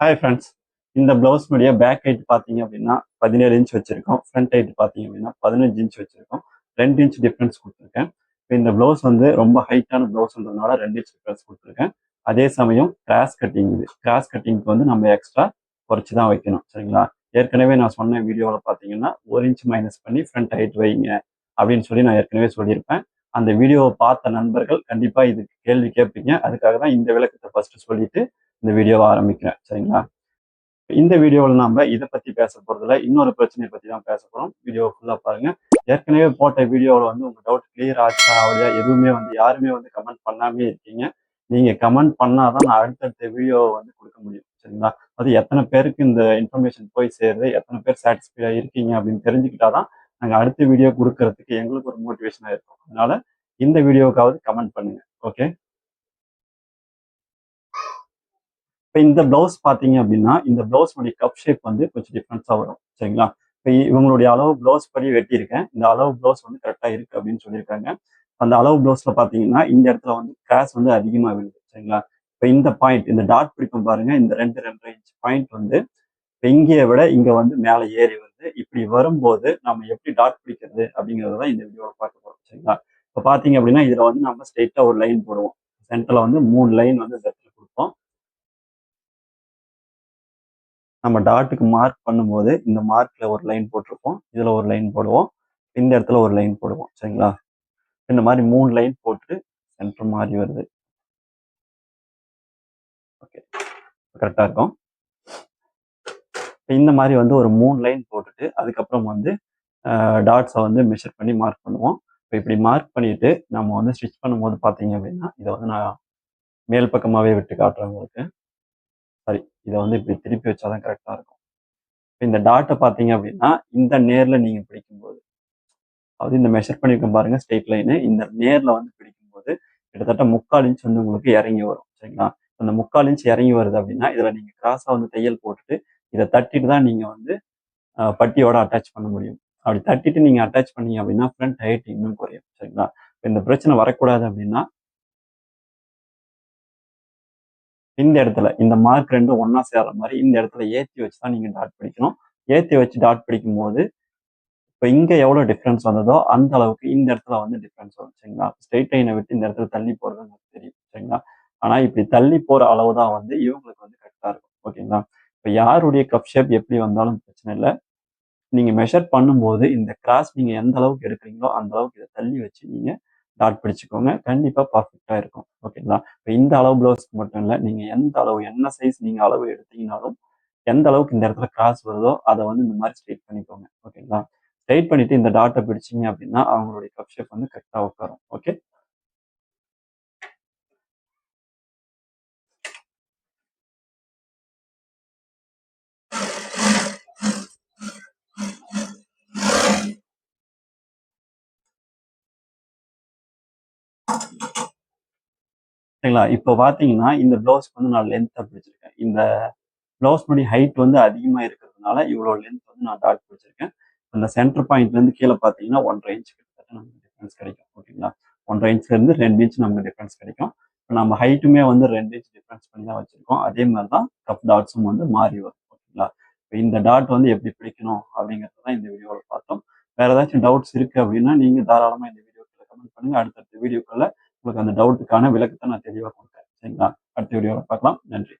Hi friends இந்த ப்ளவுஸ்னுடைய back height பார்த்தீங்க அப்படின்னா பதினேழு இன்ச் வச்சுருக்கோம். ஃப்ரண்ட் ஹைட் பார்த்தீங்க அப்படின்னா பதினஞ்சு இன்ச் வச்சுருக்கோம். ரெண்டு இன்ச் டிஃப்ரென்ஸ் கொடுத்துருக்கேன். இப்போ இந்த ப்ளவுஸ் வந்து ரொம்ப ஹைட்டான ப்ளவுஸ்ன்றதுனால ரெண்டு இன்ச் டிஃப்ரென்ஸ் கொடுத்துருக்கேன். அதே சமயம் கிராஸ் கட்டிங் இது. கிராஸ் கட்டிங்க்கு வந்து நம்ம எக்ஸ்ட்ரா குறைச்சி தான் வைக்கணும். சரிங்களா? ஏற்கனவே நான் சொன்ன வீடியோவில் பார்த்தீங்கன்னா ஒரு இன்ச் மைனஸ் பண்ணி ஃப்ரண்ட் ஹைட் வைங்க அப்படின்னு சொல்லி நான் ஏற்கனவே சொல்லியிருப்பேன். அந்த வீடியோவை பார்த்த நண்பர்கள் கண்டிப்பாக இதுக்கு கேள்வி கேட்பீங்க. அதுக்காக தான் இந்த விளக்கத்தை ஃபர்ஸ்ட் சொல்லிட்டு இந்த வீடியோவை ஆரம்பிக்கிறேன். சரிங்களா? இந்த வீடியோவில் நாம இதை பத்தி பேச போறதுல இன்னொரு பிரச்சனையை பத்தி தான் பேச போறோம். வீடியோ ஃபுல்லா பாருங்க. ஏற்கனவே போட்ட வீடியோவில் வந்து உங்க டவுட் கிளியர் ஆச்சா? ஆகலையா எதுவுமே வந்து யாருமே வந்து கமெண்ட் பண்ணாமே இருக்கீங்க. நீங்க கமெண்ட் பண்ணாதான் நான் அடுத்தடுத்த வீடியோவை வந்து கொடுக்க முடியும். சரிங்களா? அது எத்தனை பேருக்கு இந்த இன்ஃபர்மேஷன் போய் சேருது? எத்தனை பேர் சாட்டிஸ்ஃபைடா இருக்கீங்க அப்படின்னு தெரிஞ்சுக்கிட்டாதான் நாங்கள் அடுத்த வீடியோ கொடுக்கறதுக்கு எங்களுக்கு ஒரு மோட்டிவேஷனாக இருக்கும். அதனால இந்த வீடியோவுக்காவது கமெண்ட் பண்ணுங்க. ஓகே இப்போ இந்த பிளவுஸ் பார்த்தீங்க அப்படின்னா இந்த பிளவுஸ்னுடைய கப் ஷேப் வந்து கொஞ்சம் டிஃப்ரென்ஸாக வரும். சரிங்களா? இப்போ இவங்களுடைய அளவு பிளவுஸ் படி வெட்டியிருக்கேன். இந்த அளவு பிளவுஸ் வந்து கரெக்டாக இருக்கு அப்படின்னு சொல்லியிருக்காங்க. அந்த அளவு பிளவுஸில் பார்த்தீங்கன்னா இந்த இடத்துல வந்து கிராஸ் வந்து அதிகமாக விழுது. சரிங்களா? இப்போ இந்த பாயிண்ட் இந்த டாட் பிடிக்கும் பாருங்க. இந்த ரெண்டு ரெண்டு இன்ச் பாயிண்ட் வந்து இப்போ இங்கேயை விட இங்கே வந்து மேலே ஏறி வருது. இப்படி வரும்போது நம்ம எப்படி டாட் பிடிக்கிறது அப்படிங்கிறத தான் இந்த வீடியோவில் பார்க்க போகிறோம் சரிங்களா? இப்போ பார்த்தீங்க அப்படின்னா இதில் வந்து நம்ம ஸ்ட்ரெயிட்டாக ஒரு லைன் போடுவோம். சென்டரில் வந்து மூணு லைன் வந்து செட்டில் கொடுப்போம். நம்ம டாட்டுக்கு மார்க் பண்ணும்போது இந்த மார்க்கில் ஒரு லைன் போட்டிருப்போம். இதுல ஒரு லைன் போடுவோம். இந்த இடத்துல ஒரு லைன் போடுவோம் சரிங்களா? இந்த மாதிரி மூணு லைன் போட்டு சென்டர் மாறி வருது. ஓகே கரெக்டாக இருக்கும். இந்த மாதிரி வந்து ஒரு மூணு லைன் போட்டுட்டு அதுக்கப்புறம் வந்து டாட்ஸை வந்து மெஷர் பண்ணி மார்க் பண்ணுவோம். இப்போ இப்படி மார்க் பண்ணிட்டு நம்ம வந்து ஸ்டிச் பண்ணும்போது பார்த்தீங்க அப்படின்னா இதை வந்து நான் மேல் பக்கமாகவே விட்டு காட்டுறேன் உங்களுக்கு. சாரி இதை வந்து இப்படி திருப்பி வச்சாதான் கரெக்டாக இருக்கும். இப்போ இந்த டாட்டை பார்த்தீங்க அப்படின்னா இந்த நேரில் நீங்கள் பிடிக்கும்போது அதாவது இந்த மெஷர் பண்ணியிருக்க பாருங்க ஸ்ட்ரெயிட் லைனு இந்த நேரில் வந்து பிடிக்கும்போது கிட்டத்தட்ட முக்கால் இன்ச் வந்து உங்களுக்கு இறங்கி வரும். சரிங்களா? அந்த முக்கால் இன்ச் இறங்கி வருது அப்படின்னா இதில் நீங்கள் கிராஸாக வந்து தையல் போட்டுட்டு இதை தட்டிட்டு தான் நீங்கள் வந்து பட்டியோட அட்டாச் பண்ண முடியும். அப்படி தட்டிட்டு நீங்கள் அட்டாச் பண்ணீங்க அப்படின்னா ஃப்ரண்ட் ஹைட் இன்னும் குறையும் சரிங்களா? இந்த பிரச்சனை வரக்கூடாது அப்படின்னா இந்த இடத்துல இந்த மார்க் ரெண்டும் ஒன்னா சேர்ற மாதிரி இந்த இடத்துல ஏற்றி வச்சு தான் நீங்க டாட் பிடிக்கணும். ஏற்றி வச்சு டாட் பிடிக்கும் போது இப்போ இங்க எவ்வளவு டிஃப்ரென்ஸ் வந்ததோ அந்த அளவுக்கு இந்த இடத்துல வந்து டிஃப்ரென்ஸ் வரும் சரிங்களா? ஸ்ட்ரெயிட் லைனை விட்டு இந்த இடத்துல தள்ளி போறது உங்களுக்கு தெரியும் சரிங்களா? ஆனா இப்படி தள்ளி போற அளவு தான் வந்து இவங்களுக்கு வந்து கரெக்டா இருக்கும் ஓகேங்களா? இப்போ யாருடைய கப் ஷேப் எப்படி வந்தாலும் பிரச்சனை இல்லை. நீங்கள் மெஷர் பண்ணும்போது இந்த கிராஸ் நீங்கள் எந்த அளவுக்கு எடுக்கிறீங்களோ அந்த அளவுக்கு இதை தள்ளி வச்சு நீங்கள் டாட் பிடிச்சிக்கோங்க. கண்டிப்பாக பர்ஃபெக்டாக இருக்கும். ஓகேங்களா இப்போ இந்த அளவு ப்ளவுஸ்க்கு மட்டும் இல்லை நீங்கள் எந்த அளவு என்ன சைஸ் நீங்கள் அளவு எடுத்தீங்கனாலும் எந்த அளவுக்கு இந்த இடத்துல கிராஸ் வருதோ அதை வந்து இந்த மாதிரி ஸ்ட்ரெயிட் பண்ணிக்கோங்க. ஓகேங்களா ஸ்ட்ரெயிட் பண்ணிவிட்டு இந்த டாட்டை பிடிச்சிங்க அப்படின்னா அவங்களுடைய கப் ஷேப் வந்து கரெக்டாக உட்காரும். ஓகே சரிங்களா? இப்போ பார்த்தீங்கன்னா இந்த ப்ளவுஸ்க்கு வந்து நான் லென்த்தாக பிடிச்சிருக்கேன். இந்த ப்ளவுஸ்னுடைய ஹைட் வந்து அதிகமாக இருக்கிறதுனால இவ்வளோ லென்த் வந்து நான் டாட் பிடிச்சிருக்கேன். அந்த சென்டர் பாயிண்ட்லேருந்து கீழே பார்த்தீங்கன்னா ஒன்றரை இன்ச் கிட்டத்தட்ட நமக்கு டிஃப்ரென்ஸ் கிடைக்கும். ஓகேங்களா? ஒன்றரை இன்ச்லேருந்து ரெண்டு இன்ச் நமக்கு டிஃப்ரென்ஸ் கிடைக்கும். இப்போ நம்ம ஹைட்டுமே வந்து ரெண்டு இன்ச் டிஃப்ரென்ஸ் பண்ணி தான் வச்சுருக்கோம். அதே மாதிரி தான் கப் டாட்ஸும் வந்து மாறி வரும். ஓகேங்களா? இப்போ இந்த டாட் வந்து எப்படி பிடிக்கணும் அப்படிங்கிறது தான் இந்த வீடியோவில் பார்த்தோம். வேறு ஏதாச்சும் டவுட்ஸ் இருக்குது அப்படின்னா நீங்கள் தாராளமாக இந்த வீடியோக்கில் கமெண்ட் பண்ணுங்கள் அடுத்த வீடியோக்களில் உங்களுக்கு அந்த டவுட்டுக்கான விளக்கத்தை நான் தெளிவாக கொடுக்குறேன் சரிங்களா? அடுத்த வீடியோவில் பார்க்கலாம். நன்றி.